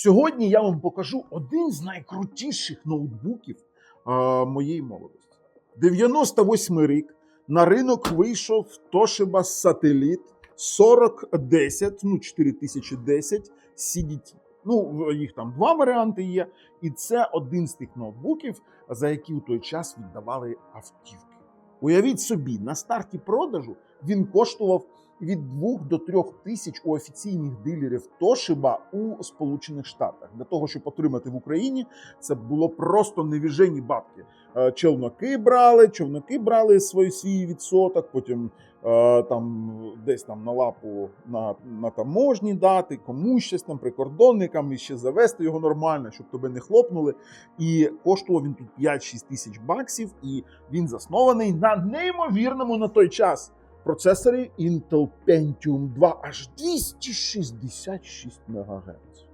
Сьогодні я вам покажу один з найкрутіших ноутбуків е, моєї молодості. 98 рік на ринок вийшов Toshiba Satellite 4010, ну 4010 CDT. Ну, їх там два варіанти є. І це один з тих ноутбуків, за які у той час віддавали автівки. Уявіть собі, на старті продажу він коштував від 2 до 3 тисяч у офіційних дилерів Toshiba у Сполучених Штатах. Для того, щоб отримати в Україні, це було просто невіжені бабки. Е, Челноки брали, човноки брали свій свій відсоток, потім е, там десь там на лапу на, на таможні дати, комусь щось там прикордонникам і ще завести його нормально, щоб тебе не хлопнули. І коштував він тут 5-6 тисяч баксів, і він заснований на неймовірному на той час процесорі Intel Pentium 2 аж 266 МГц.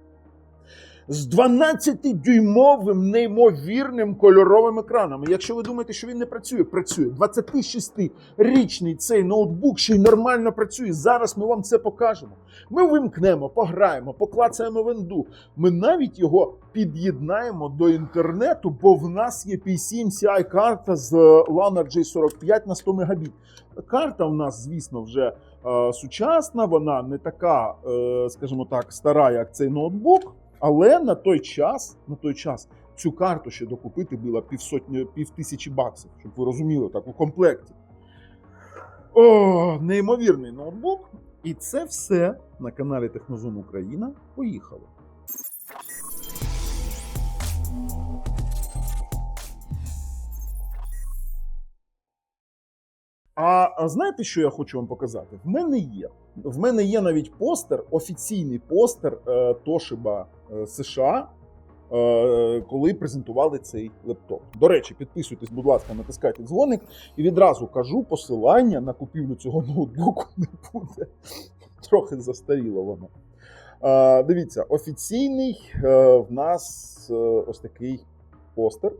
З 12-дюймовим неймовірним кольоровим екраном. Якщо ви думаєте, що він не працює, працює. 26-річний цей ноутбук ще й нормально працює. Зараз ми вам це покажемо. Ми вимкнемо, пограємо, поклацаємо венду. Ми навіть його під'єднаємо до інтернету, бо в нас є PCMCI карта з LAN RJ45 на 100 Мбіт. Карта в нас, звісно, вже е, сучасна, вона не така, е, скажімо так, стара, як цей ноутбук. Але на той час, на той час цю карту ще докупити було півсотні, півтисячі баксів, щоб ви розуміли, так у комплекті. О, неймовірний ноутбук. І це все на каналі Технозон Україна. Поїхали. А знаєте, що я хочу вам показати? В мене є. В мене є навіть постер, офіційний постер е, Toshiba е, США, е, коли презентували цей лептоп. До речі, підписуйтесь, будь ласка, натискайте дзвоник і відразу кажу, посилання на купівлю цього ноутбуку не буде. Трохи застаріло воно. Е, дивіться, офіційний е, в нас е, ось такий постер.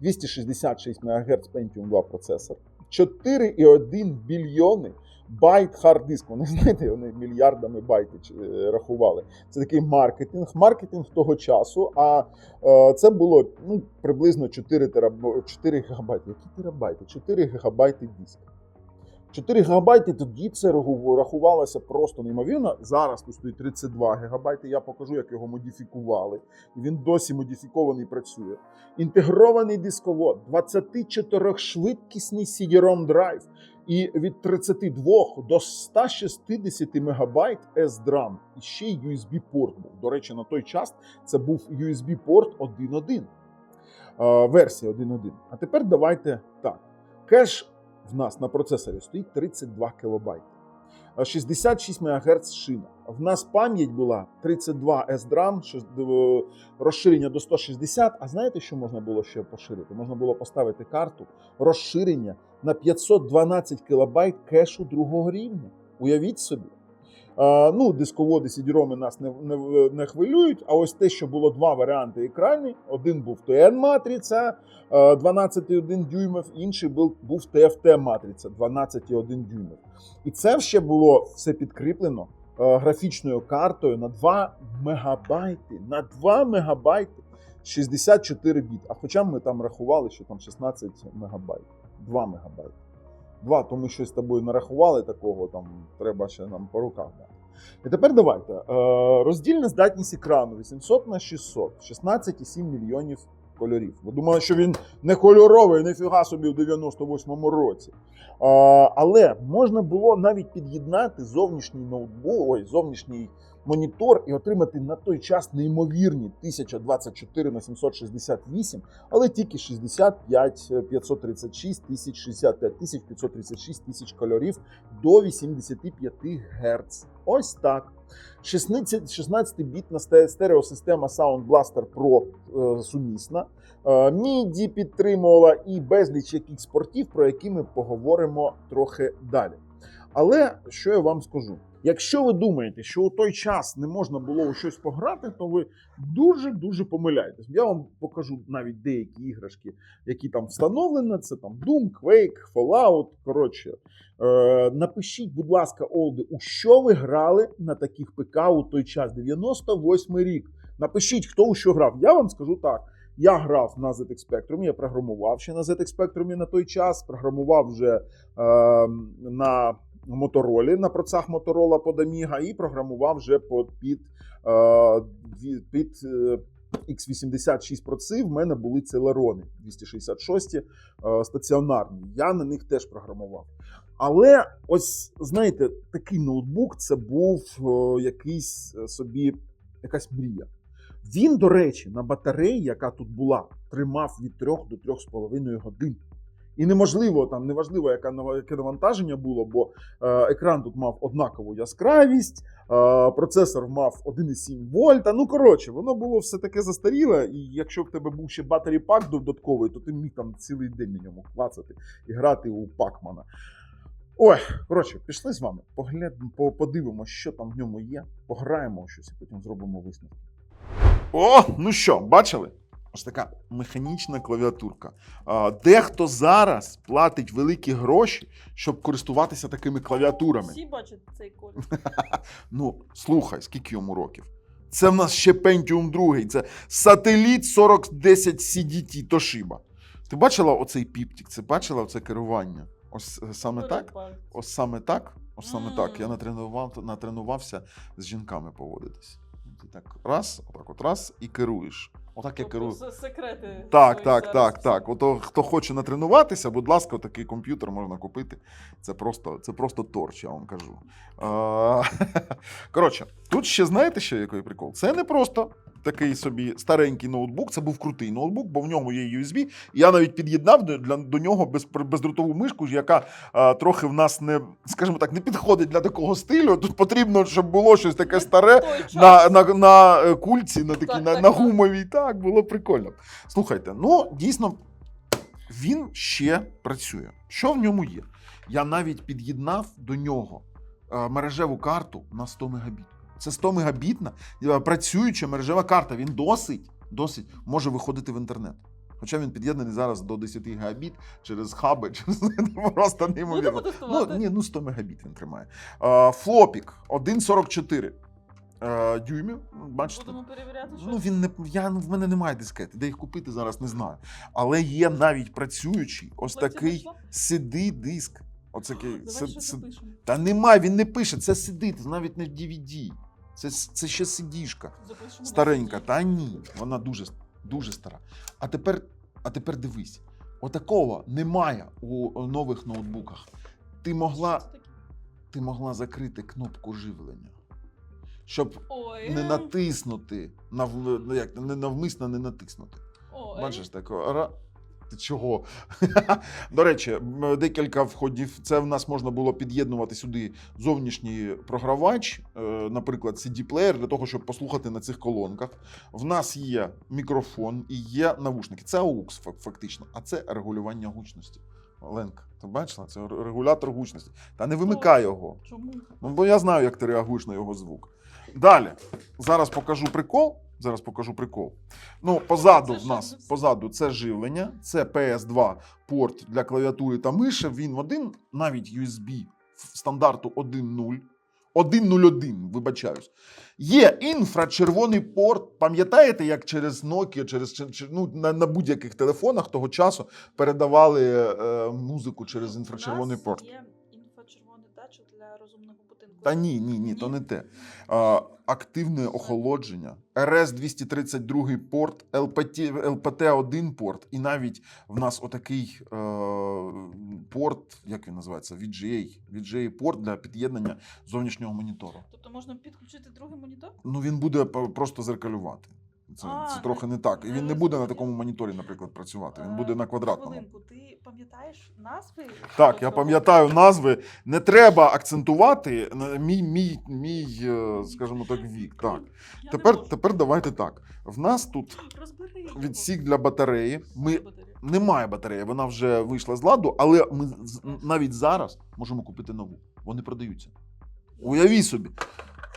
266 МГц Pentium 2 процесор. 4,1 більйони байт хард-диск. Вони знаєте, вони мільярдами байтів е, рахували. Це такий маркетинг, маркетинг того часу. А е, це було ну, приблизно 4, тераб... 4 гігабайти. Які терабайти? 4 гігабайти диск. 4 гігабайти тоді це рахувалося просто неймовірно. Зараз стоїть 32 гігабайти. Я покажу, як його модифікували. І він досі модифікований працює. Інтегрований дисковод, 24-швидкісний CD-ROM драйв і від 32 до 160 МБ SDRAM. І ще й USB-порт був. До речі, на той час це був USB-порт 1.1. е, Версія 1.1. А тепер давайте так. Кеш в нас на процесорі стоїть 32 кБ. 66 МГц шина. В нас пам'ять була 32 SDRAM, розширення до 160. А знаєте, що можна було ще поширити? Можна було поставити карту розширення на 512 кБ кешу другого рівня. Уявіть собі. Ну, дисководи CD-ROM нас не, не, не хвилюють. А ось те, що було два варіанти екранів. Один був TN-матриця 12,1 дюймів, інший був, був TFT-матриця 12,1 дюймів. І це ще було все підкріплено е, графічною картою на 2 мегабайти. На 2 мегабайти 64 біт. А хоча ми там рахували, що там 16 мегабайт. 2 мегабайти. 2, то ми щось з тобою нарахували такого, там треба ще нам по руках. І тепер давайте. Е, Роздільна здатність екрану 800 на 600, 16,7 мільйонів кольорів. Ви думали, що він не кольоровий, ніфіга собі в 98-му році. Е, Але можна було навіть під'єднати зовнішній ноутбук, ой, зовнішній монітор і отримати на той час неймовірні 1024 на 768, але тільки 65 536 тисяч 65 тисяч 536 тисяч кольорів до 85 Гц. Ось так. 16 16-бітна стереосистема Sound Blaster Pro е, сумісна. Е, MIDI підтримувала і безліч якихось портів, про які ми поговоримо трохи далі. Але що я вам скажу? Якщо ви думаєте, що у той час не можна було у щось пограти, то ви дуже дуже помиляєтесь. Я вам покажу навіть деякі іграшки, які там встановлені. Це там Doom, Quake, Fallout. Коротше, е, напишіть, будь ласка, Олди, у що ви грали на таких ПК у той час? 98 рік. Напишіть, хто у що грав. Я вам скажу так. Я грав на ZX Spectrum, я програмував ще на ZX Spectrum на той час, програмував вже е, на Моторолі, на процах Моторола под Amiga і програмував вже під, е, під е, X86 проци. В мене були Celeron 266 е, стаціонарні. Я на них теж програмував. Але ось знаєте, такий ноутбук це був е, якийсь е, собі якась мрія. Він, до речі, на батареї, яка тут була, тримав від 3 до 3,5 годин. І неможливо, там неважливо, нава- яке навантаження було, бо е, екран тут мав однакову яскравість, е, процесор мав 1,7 вольта. Ну коротше, воно було все таке застаріле. І якщо в тебе був ще батарей пак додатковий, то ти міг там цілий день на ньому клацати і грати у Пакмана. Ой, коротше, пішли з вами. Поглянемо, по- подивимося, що там в ньому є. Пограємо щось, і потім зробимо висновки. О, ну що, бачили? Ось така механічна клавіатурка. Дехто зараз платить великі гроші, щоб користуватися такими клавіатурами. Всі бачать цей колір. Ну, слухай, скільки йому років? Це в нас ще Pentium 2, це сателіт 4010 CDT Toshiba. Ти бачила оцей піптік? Це бачила оце керування? Ось е, саме так? Ось саме так? Ось саме так. Я натренував, натренувався з жінками поводитись. Ти так раз, отак от раз і керуєш. Отак я Тобто керую. се- секрети. Так, так, зараз так, так. Ото хто хоче натренуватися, будь ласка, такий комп'ютер можна купити. Це просто, це просто торч, я вам кажу. Коротше, тут ще знаєте, що який прикол? Це не просто такий собі старенький ноутбук, це був крутий ноутбук, бо в ньому є USB. І я навіть під'єднав до, для, до нього без, бездротову мишку, яка а, трохи в нас не, скажімо так, не підходить для такого стилю. Тут потрібно, щоб було щось таке старе на, на, на е, кульці, на такій Так, на, так, на гумовій. Так, було прикольно. Слухайте, ну дійсно, він ще працює. Що в ньому є? Я навіть під'єднав до нього е, мережеву карту на 100 мегабіт. Це 100 мегабітна е, працююча мережева карта. Він досить, досить може виходити в інтернет. Хоча він під'єднаний зараз до 10 гігабіт через хаби, через просто неймовірно. Ну, ні, ну 100 мегабіт він тримає. Флопік 1,44 е, дюймів. Ну, Бачите? Будемо перевіряти, що Ну, він не я в мене немає дискети. Де їх купити зараз не знаю. Але є навіть працюючий ось такий cd диск. Оце такий Давай си- си- Та немає, він не пише. Це це навіть не DVD. Це, це ще сидішка. Старенька. Та ні, вона дуже, дуже стара. А тепер, а тепер дивись: отакого немає у нових ноутбуках. Ти могла, ти могла закрити кнопку живлення. Щоб Ой. не натиснути, нав... як, не навмисно не натиснути. Ой. Бачиш, так. Чого? До речі, декілька входів. Це в нас можна було під'єднувати сюди зовнішній програвач, е, наприклад, CD-плеєр, для того, щоб послухати на цих колонках. В нас є мікрофон і є навушники. Це AUX фактично, а це регулювання гучності. Ленка, ти бачила? Це регулятор гучності. Та не вимикай його. Чому? Ну, бо я знаю, як ти реагуєш на його звук. Далі. Зараз покажу прикол. Зараз покажу прикол. Ну, позаду в нас за позаду це живлення, це PS2 порт для клавіатури та миші. Він в один, навіть USB стандарту 1.0. 1.01, вибачаюсь. Є інфрачервоний порт. Пам'ятаєте, як через Nokia, через ну, на, на будь-яких телефонах того часу передавали е, музику через інфрачервоний порт? Є Та ні, ні, ні, то не те. А, активне охолодження, РС 232 порт, ЛПТ, ЛПТ-1 порт, і навіть в нас отакий е, порт, як він називається? VGA. VGA порт для під'єднання зовнішнього монітору. Тобто можна підключити другий монітор? Ну він буде просто зеркалювати. Це, А, це трохи не- так. І він не буде на такому моніторі, наприклад, працювати. Він Е, буде на квадратному. Хвилинку, ти пам'ятаєш назви? Так, я пам'ятаю назви. Не треба акцентувати мій, мій, мій, е, скажімо так, вік. Так. Тепер, тепер давайте так. В нас тут відсік для батареї. Ми немає батареї, вона вже вийшла з ладу, але ми навіть зараз можемо купити нову. Вони продаються. Уяві собі.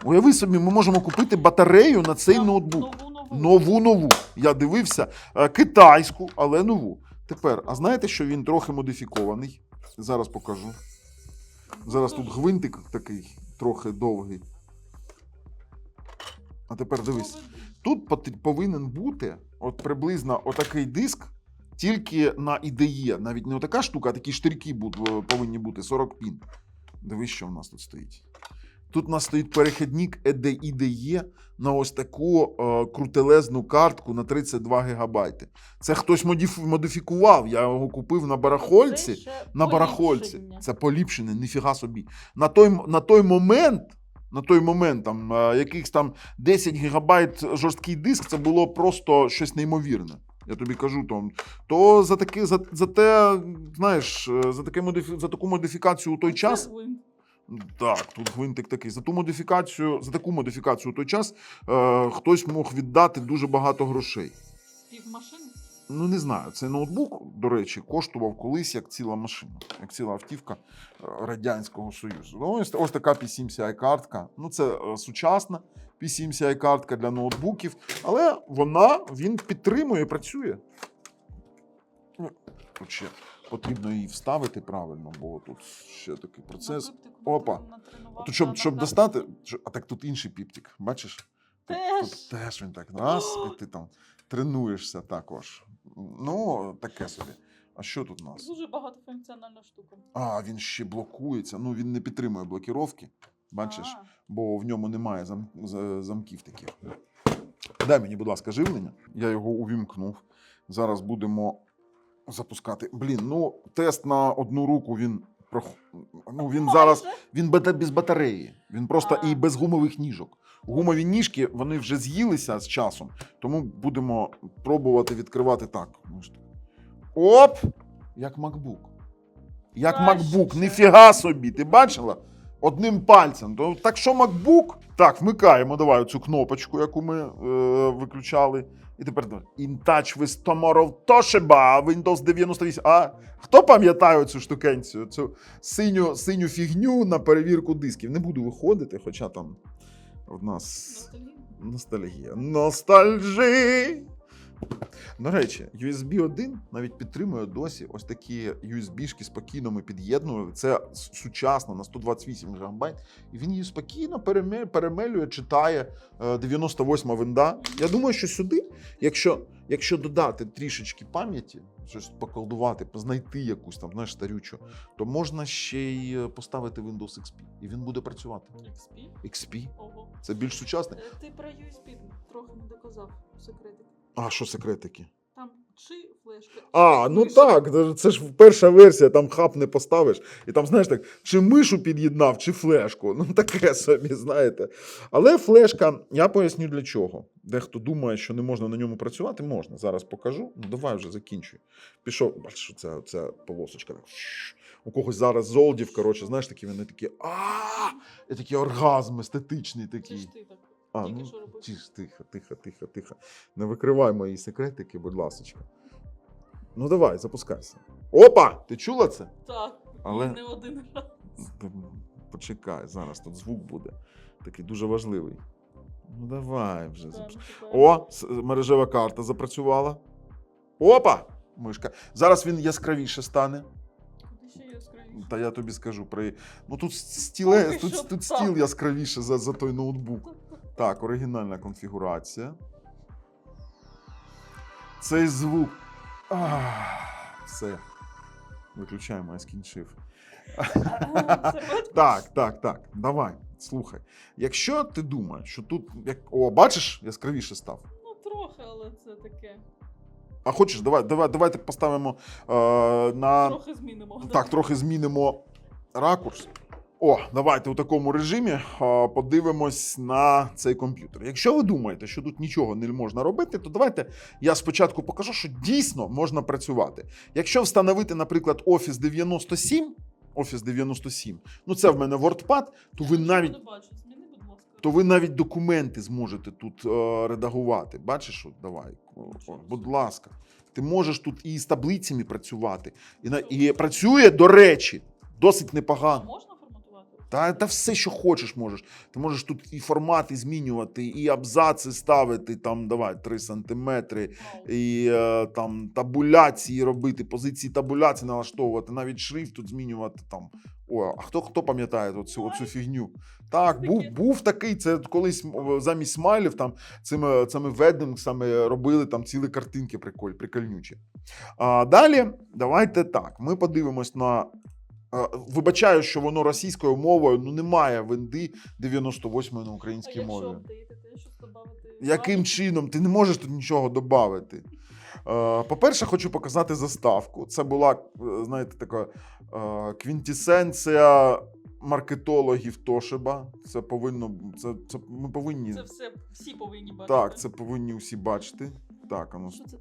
Уяви собі, ми можемо купити батарею на цей ноутбук. Нову, нову. Я дивився е, китайську, але нову. Тепер, а знаєте, що він трохи модифікований? Зараз покажу. Зараз тут гвинтик такий, трохи довгий. А тепер дивись. Тут повинен бути от приблизно отакий диск, тільки на IDE. Навіть не отака штука, а такі штирки повинні бути 40 пін. Дивись, що в нас тут стоїть. Тут у нас стоїть перехідник E ED IDE на ось таку е, крутелезну картку на 32 гігабайти. Це хтось модиф- модифікував. Я його купив на барахольці. Це На барахольці. Це поліпшене, ніфіга собі. На той, на той момент, на той момент, там, е, якихось там 10 гігабайт жорсткий диск, це було просто щось неймовірне. Я тобі кажу, Том. То за таки, за, за те, знаєш, е, за, таке модифі, за таку модифікацію у той час. Так, тут гвинтик такий. За ту модифікацію, за таку модифікацію у той час е, хтось мог віддати дуже багато грошей. Півмашини. Ну, не знаю. Цей ноутбук, до речі, коштував колись як ціла машина, як ціла автівка е, Радянського Союзу. Ну, ось, ось така P7CI картка. Ну, це е, сучасна P7CI картка для ноутбуків, але вона він підтримує, працює. Тут ще потрібно її вставити правильно, бо тут ще такий процес. Опа. Тут, щоб, щоб достати, а так тут інший піптик, бачиш? Теж. тут теж він так раз, і ти там тренуєшся також. Ну, таке собі. А що тут у нас? Дуже багатофункціональна штука. А, він ще блокується. Ну, він не підтримує блокіровки. Бачиш, А, бо в ньому немає зам, замків таких. Дай мені, будь ласка, живлення. Я його увімкнув. Зараз будемо запускати. Блін, ну тест на одну руку він прох... Ну, він зараз він без батареї. Він просто і без гумових ніжок. Гумові ніжки вони вже з'їлися з часом, тому будемо пробувати відкривати так. Оп! Як MacBook. Як MacBook, ніфіга собі. Ти бачила? Одним пальцем. То, так що MacBook? Так, вмикаємо давай цю кнопочку, яку ми е, виключали. І тепер. In touch with tomorrow Toshiba, Windows 98. А хто пам'ятає цю штукенцію? Цю синю, синю фігню на перевірку дисків. Не буду виходити, хоча там в нас ностальгія. Ностальжі. До речі, USB 1 навіть підтримує досі ось такі USB-шки спокійно ми під'єднували. Це сучасно на 128 ГБ. І він її спокійно перемелює, читає е, 98 винда. Я думаю, що сюди, якщо, якщо додати трішечки пам'яті, щось поколдувати, знайти якусь там, знаєш, старючу, то можна ще й е, поставити Windows XP, і він буде працювати. XP? XP Ого. це більш сучасне. Е, Ти про USB трохи не доказав секретики. А що секретики? Чи флешка. А, ну так, це ж перша версія, там хаб не поставиш. І там, знаєш так, чи мишу під'єднав, чи флешку. Ну, таке собі, знаєте. Але флешка, я поясню для чого. Дехто думає, що не можна на ньому працювати, можна. Зараз покажу. Ну, давай вже закінчуй. Пішов, бачиш, що це, це полосочка. Так. У когось зараз золдів, коротше, знаєш, такі вони такі. а такий оргазм естетичний такий. А, Тільки ну, що робив. тихо, тихо, тихо, тихо. Не викривай мої секретики, будь ласочка. Ну давай, запускайся. Опа! Ти чула це? Так, Але- не один раз. Почекай, зараз тут звук буде. Такий дуже важливий. Ну давай вже. Так. О, мережева карта запрацювала. Опа! Мишка. Зараз він яскравіше стане. Ще яскравіше? Та я тобі скажу при. Ну тут стіле, Поки тут, що тут так. стіл яскравіше за, за той ноутбук. Так, оригінальна конфігурація. Цей звук. Ах, все. Виключаємо, я скінчив. Так, так, так. Давай, слухай. Якщо ти думаєш, що тут. Як... О, бачиш, яскравіше став. Ну, трохи, але це таке. А хочеш, давай, давай, давайте поставимо е, на. Трохи змінимо. Так, трохи змінимо ракурс. О, давайте у такому режимі подивимось на цей комп'ютер. Якщо ви думаєте, що тут нічого не можна робити, то давайте я спочатку покажу, що дійсно можна працювати. Якщо встановити, наприклад, Office 97, Office 97, ну це в мене WordPad, то ви навіть то ви навіть документи зможете тут е, редагувати. Бачиш, от, давай, будь ласка. Ти можеш тут і з таблицями працювати. І, на, і працює, до речі, досить непогано. Та, та все, що хочеш, можеш. Ти можеш тут і формати змінювати, і абзаци ставити, там, давай, 3 сантиметри, і е, там табуляції робити, позиції табуляції налаштовувати, навіть шрифт тут змінювати там. О, а хто хто пам'ятає оцю, оцю фігню? Так, був, був такий. Це колись замість смайлів там цими, цими веддингсами робили там цілі картинки приколь, прикольнючі. А, далі, давайте так. Ми подивимось на. Вибачаю, що воно російською мовою ну немає венди 98 на А українській якщо мові. апдейтити, щось додати? Яким чином? Ти не можеш тут нічого додати. По-перше, хочу показати заставку. Це була, е, знаєте, така е, квінтісенція маркетологів Тошиба. Це повинно це, це ми повинні. Це все всі повинні бачити. Так, це повинні усі бачити. Так, а ну Що це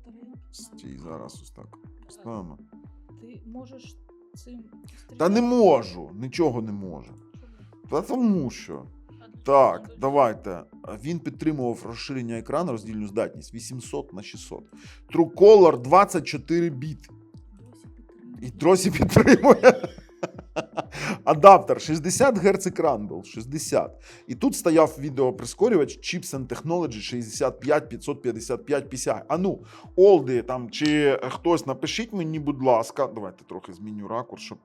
стій зараз ось так. Ставимо. Ти можеш цим Та не можу, нічого не можу. Та тому що. Так, давайте. Він підтримував розширення екрану, роздільну здатність 800 на 600. TrueColor 24 біт. І досі підтримує. Адаптер 60 Гц екран був 60. І тут стояв відеоприскорювач Chips and Technology 65 555 PCI. А ну, Олди там чи хтось напишіть мені, будь ласка. Давайте трохи зміню ракурс, щоб.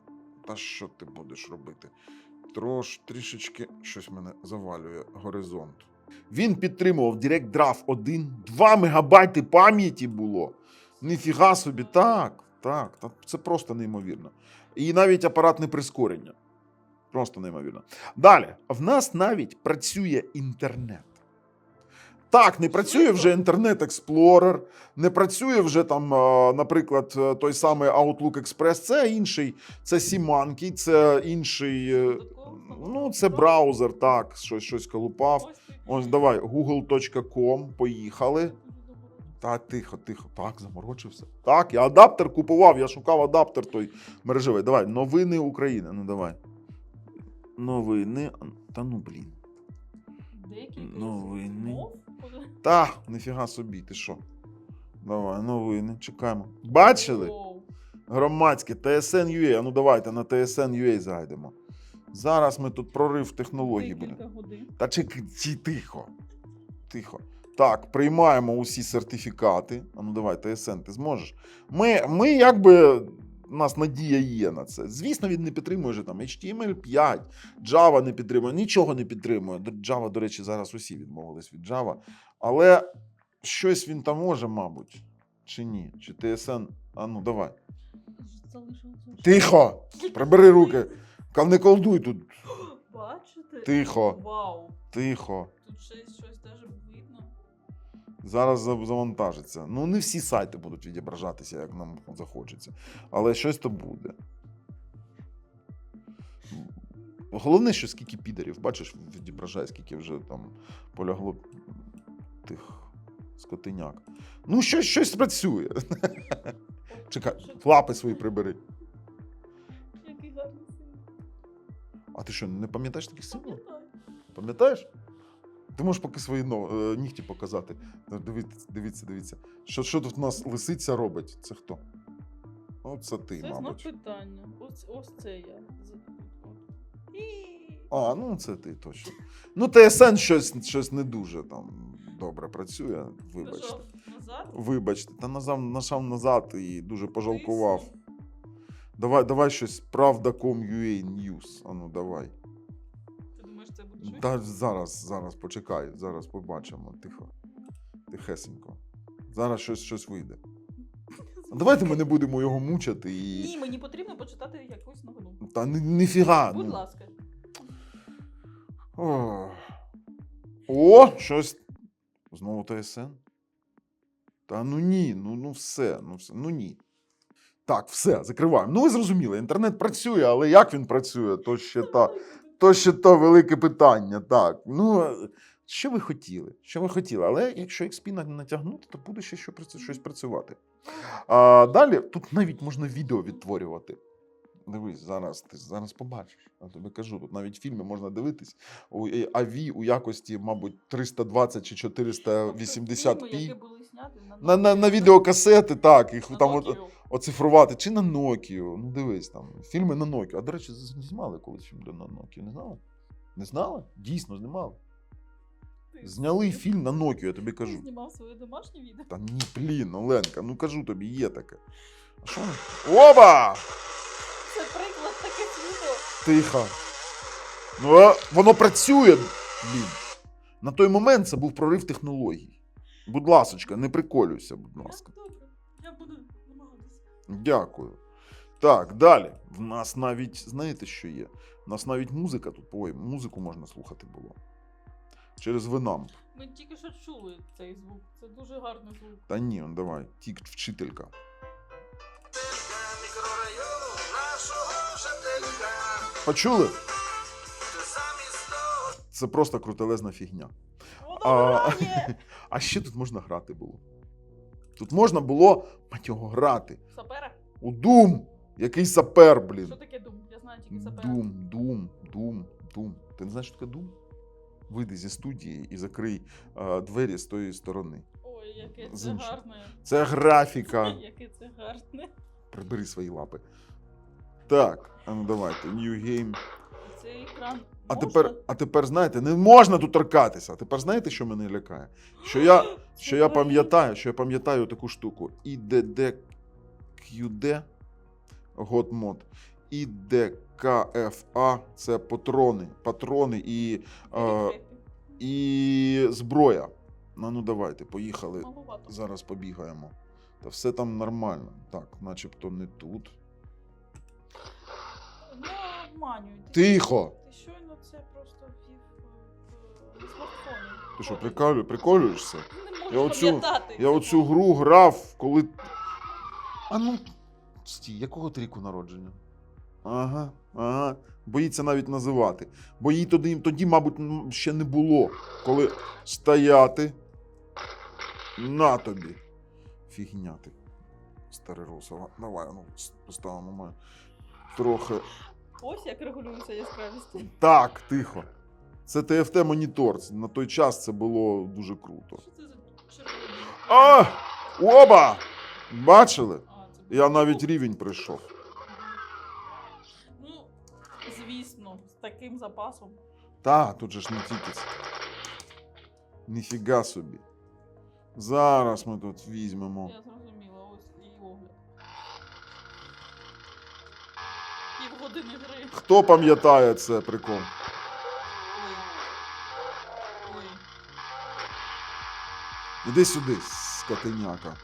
Та що ти будеш робити? Трош трішечки щось мене завалює горизонт. Він підтримував DirectDraft 1, 2 мегабайти пам'яті було. Ніфіга собі, так, так, та це просто неймовірно. І навіть апаратне прискорення. Просто неймовірно. Далі, в нас навіть працює інтернет. Так, не працює вже інтернет Explorer, не працює вже там, наприклад, е, той самий Outlook Express. Це інший, це Сіманки, це інший. е, Ну, це браузер, так, щось, щось колупав. Ось давай, google.com, поїхали. Та тихо, тихо. Так, заморочився. Так, я адаптер купував, я шукав адаптер той мережевий. Давай, новини України. Ну давай. Новини. Та ну блін. Деякі Новини. Та, ніфіга собі, ти що? Давай, новини, чекаємо. Бачили? Громадське, TSN.ua. А ну давайте на TSN.ua зайдемо. Зараз ми тут прорив технологій будемо. Та чекай, тихо. Тихо. Так, приймаємо усі сертифікати. А ну давай, ТСН, ти зможеш. Ми, ми якби. У нас надія є на це. Звісно, він не підтримує вже там HTML 5, Java не підтримує, нічого не підтримує. Java, до речі, зараз усі відмовились від Java. Але щось він там може, мабуть. Чи ні? Чи TSN. А ну давай. Тихо! Прибери руки. Не колдуй тут. Бачите? Тихо. Вау. Тихо. Тут ще щось даже видно. Зараз завантажиться. Ну, не всі сайти будуть відображатися, як нам захочеться. Але щось то буде. Головне, що скільки підерів, бачиш, відображає, скільки вже там полягло тих скотиняк. Ну, щось, щось працює. Чекай, лапи свої прибери. Який гарний син. А ти що, не пам'ятаєш таких символів? Пам'ятаєш? Ти можеш поки свої е, нігті показати. Дивіться, дивіться, дивіться. Що, що тут у нас лисиця робить? Це хто? Ну, це ти, Це мабуть. питання. Ось, ось це я. А, ну це ти точно. Ну, ТСН щось, щось не дуже там добре працює. Вибачте. Назад. Вибачте. Та назад, нажав назад і дуже пожалкував. Давай, давай щось правда.com.ua News. А ну давай. Та зараз, зараз, почекай, зараз побачимо. Тихо. Тихесенько. Зараз щось, щось вийде. А давайте ми не будемо його мучити і. Ні, мені потрібно почитати якусь новину. Та ні- ніфіга. Будь ну. ласка. О, О, щось. Знову ТСН? Та ну ні, ну, ну все, ну все, ну ні. Так, все, закриваємо. Ну, ви зрозуміли, інтернет працює, але як він працює, то ще та. То ще то велике питання. Так. Ну, е, що ви хотіли? Що ви хотіли? Але якщо XP на- натягнути, то буде ще щось працювати. А, далі тут навіть можна відео відтворювати. Дивись, зараз ти зараз побачиш. Я тобі кажу, тут навіть фільми можна дивитись у AV у якості, мабуть, 320 чи 480 Фільми, зняті на, на, на, на відеокасети, так, їх На там от, Nokia. оцифрувати, чи на Nokia. Ну дивись там. Фільми на Nokia. А до речі, знімали колись фільм на Nokia. Не знала? Не знала? Дійсно знімали. Ти- Зняли ти- фільм на Nokia, я тобі Ти кажу. знімав своє домашнє відео. Та ні, блін, Оленка, ну кажу тобі, є таке. А що? Оба! Це приклад таких відео. Тихо. Ну, воно працює. Блін. На той момент це був прорив технологій. Будь ласочка, не приколюйся, будь ласка. Добре, я буду намагатися. Дякую. Так, далі. В нас навіть, знаєте, що є? У нас навіть музика тут, ой, музику можна слухати було. Через Винамп. Ми тільки що чули цей звук. Це дуже гарний звук. Та ні, он давай, тік вчителька. Почули? Це просто крутелезна фігня. А, а ще тут можна грати було. Тут можна було мать його грати. Сапера? У Doom! Який сапер, блін. Що таке дум? Я знаю тільки сапера. Doom, Doom, Doom, Doom. Ти не знаєш, що таке Doom? Вийди зі студії і закрий е, двері з тої сторони. Ой, яке це гарне. Це графіка. Яке це гарне. Прибери свої лапи. Так, а ну давайте, New Game. Цей екран. А можна? тепер, а тепер знаєте, не можна тут торкатися. А тепер знаєте, що мене лякає? Що я, що я пам'ятаю, що я пам'ятаю таку штуку. IDD QD Godmod. IDKFA це патрони, патрони і, е, і зброя. Ну, ну давайте, поїхали. Маловато. Зараз побігаємо. Та все там нормально. Так, начебто не тут. Не Тихо! Ти щойно це просто ввів е, в- смартфоні. Ти що, Ой, прикалю, приколюєшся? Не Я можу оцю- пам'ятати. Я оцю гру грав, коли. А ну. Стій, якого ти ріку народження? Ага, ага. Боїться навіть називати. Бо їй тоді, тоді, мабуть, ще не було. Коли стояти. На тобі. Фігня ти. Староросова. Давай, ну, поставимо ми. Трохи. Ось як регулюється яскравість. Так, тихо. Це TFT монітор. На той час це було дуже круто. Що це за червоний? А! Оба! Бачили? А, це Я навіть рівень прийшов. Ну, звісно, з таким запасом. Та, тут же ж не тільки це. Ніфіга собі. Зараз ми тут візьмемо. Я зрозуміла, Півгодини гри. Хто пам'ятає це прикол? Ой. Іди сюди, скотиняка.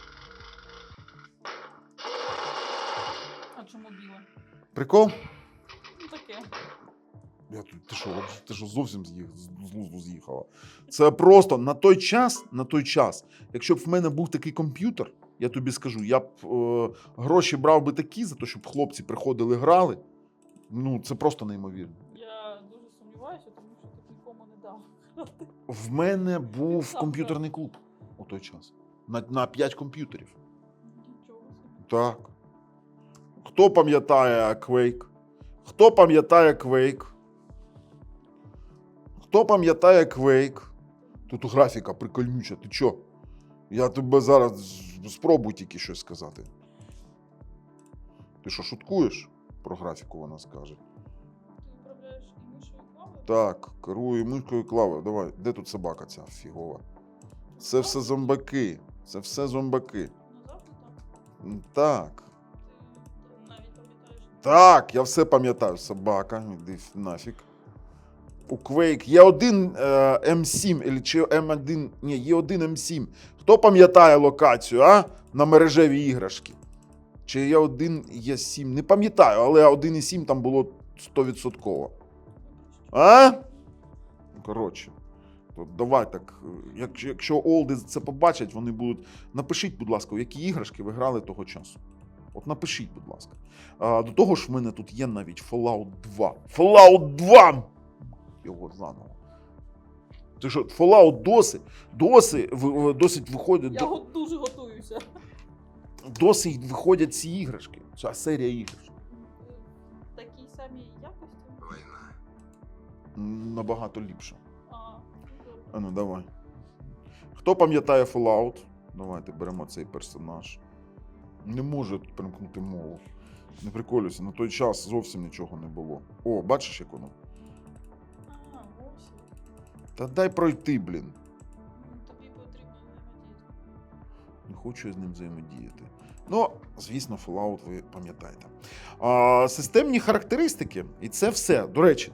А чому біле? Прикол? Ну таке. Я тут, ти що, вообще- ти що зовсім з'їх, з з глузду з'їхала? Це просто на той час, на той час, якщо б в мене був такий комп'ютер, я тобі скажу, я б е, гроші брав би такі за те, щоб хлопці приходили, грали. Ну, це просто неймовірно. Я дуже сумніваюся, тому що ти нікому не дав. В мене був комп'ютерний клуб у той час. На, на 5 комп'ютерів. Нічого. Так. Хто пам'ятає Quake? Хто пам'ятає Quake? Хто пам'ятає Quake? Тут графіка прикольнюча, ти чо? Я тебе зараз спробую тільки щось сказати. Ти що, шуткуєш? Про графіку вона скаже. Ти управляєш і мишою і клавою? Так, керую мишкою клавою. Давай, де тут собака ця фігова? Це все зомбаки. Це все зомбаки. Назавжди там? М, Так. Ти навіть пам'ятаєш. Так, я все пам'ятаю. Собака, іди ф- нафіг. У Quake є один е, М7 или чи М1. Ні, є один М7. Хто пам'ятає локацію, а? На мережеві іграшки? Чи є один є 7? Не пам'ятаю, але 1,7 там було 100%. А? Коротше, то давай так. Якщо, олди це побачать, вони будуть. Напишіть, будь ласка, які іграшки ви грали того часу. От напишіть, будь ласка. А, до того ж, в мене тут є навіть Fallout 2. Fallout 2! Його заново. Ти що, Fallout досить, досить, досить виходять, Я го- дуже готуюся досі виходять ці іграшки. Ця серія іграшок. Такій самій якості? Війна. Набагато ліпше. А, ну давай. Хто пам'ятає Fallout? Давайте беремо цей персонаж. Не може примкнути мову. Не приколюйся, на той час зовсім нічого не було. О, бачиш, як воно? А, Та дай пройти, блін. Не хочу я з ним взаємодіяти. Ну, звісно, Fallout ви пам'ятаєте. А, системні характеристики, і це все. До речі,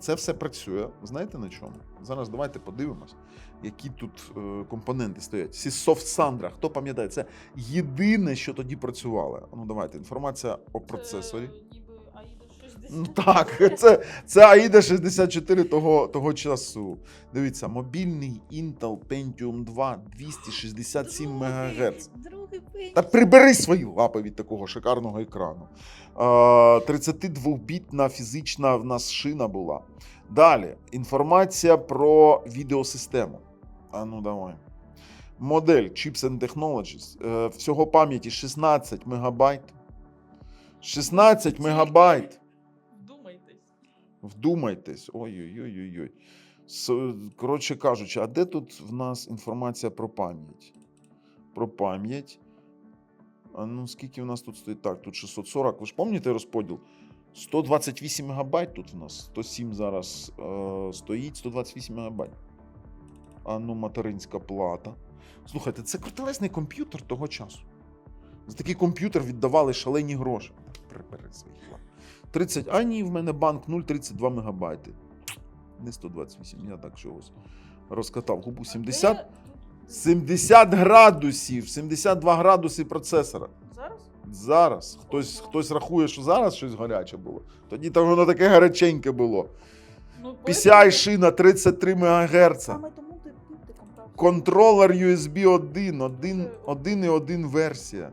це все працює. Знаєте на чому? Зараз давайте подивимось, які тут е, компоненти стоять. Сіsoft Sandra, хто пам'ятає, це єдине, що тоді працювало. Ну, давайте, інформація о процесорі. Ну так, це, це AIDA 64 того, того часу. Дивіться, мобільний Intel Pentium 2 267 МГц. Та прибери свої лапи від такого шикарного екрану. 32-бітна фізична в нас шина була. Далі інформація про відеосистему. А ну давай. Модель Chips and Technologies. Е, Всього пам'яті 16 мегабайт. 16 мегабайт. Вдумайтесь. Вдумайтесь. Ой-ой-ой-ой. Коротше кажучи, а де тут в нас інформація про пам'ять? Про пам'ять. А ну, скільки в нас тут стоїть? Так, тут 640. Ви ж пам'ятаєте розподіл? 128 мегабайт тут в нас. 107 зараз е, стоїть, 128 мегабайт. А ну, материнська плата. Слухайте, це крутелесний комп'ютер того часу. За такий комп'ютер віддавали шалені гроші. Прибери свої. 30, а ні, в мене банк 0,32 мегабайти. Не 128, я так чогось розкатав. Губу 70. 70 градусів, 72 градуси процесора. Зараз? Зараз. Хтось, хтось рахує, що зараз щось гаряче було. Тоді там воно таке гаряченьке було. PCI шина 33 МГц. Контролер USB 1, 1, Це- 1,1 версія.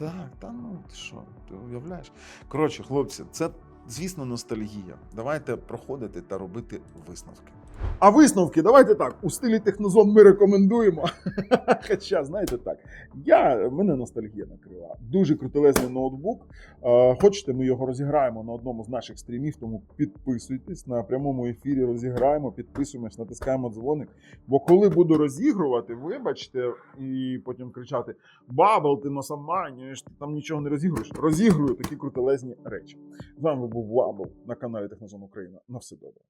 Так, та ну ти що, ти уявляєш? Коротше, хлопці, це, звісно, ностальгія. Давайте проходити та робити висновки. А висновки, давайте так. У стилі технозон ми рекомендуємо. Хоча, знаєте так, я, мене ностальгія накрила. Дуже крутелезний ноутбук. Е, Хочете, ми його розіграємо на одному з наших стрімів, тому підписуйтесь на прямому ефірі. Розіграємо, підписуємось, натискаємо дзвоник. Бо коли буду розігрувати, вибачте, і потім кричати: Бабл, ти носоманюєш, ти там нічого не розігруєш. Розігрую такі крутелезні речі. З вами був Бабл на каналі Технозон Україна. На все добре.